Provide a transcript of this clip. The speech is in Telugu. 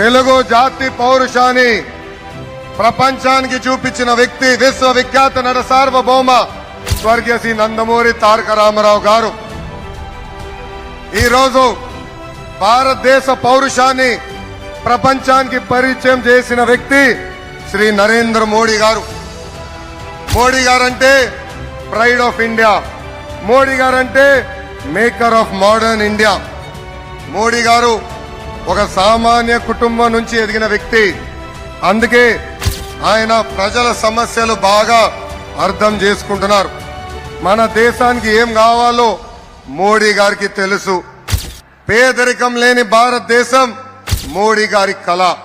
తెలుగు జాతి పౌరుషాన్ని ప్రపంచానికి చూపించిన వ్యక్తి విశ్వవిఖ్యాత నట సార్వభౌమ స్వర్గీయ శ్రీ నందమూరి తారక రామారావు గారు. ఈరోజు భారతదేశ పౌరుషాన్ని ప్రపంచానికి పరిచయం చేసిన వ్యక్తి శ్రీ నరేంద్ర మోడీ గారు. మోడీ గారంటే pride of India. Modi guarantee maker of modern India. Modi గారు ఒక సామాన్య కుటుంబం నుంచి ఎదిగిన వ్యక్తి. అందుకే ఆయన ప్రజల సమస్యలు బాగా అర్థం చేసుకుంటున్నారు. మన దేశానికి ఏం కావాలో మోడీ గారికి తెలుసు. పేదరికం లేని భారతదేశం మోడీ గారి కళ.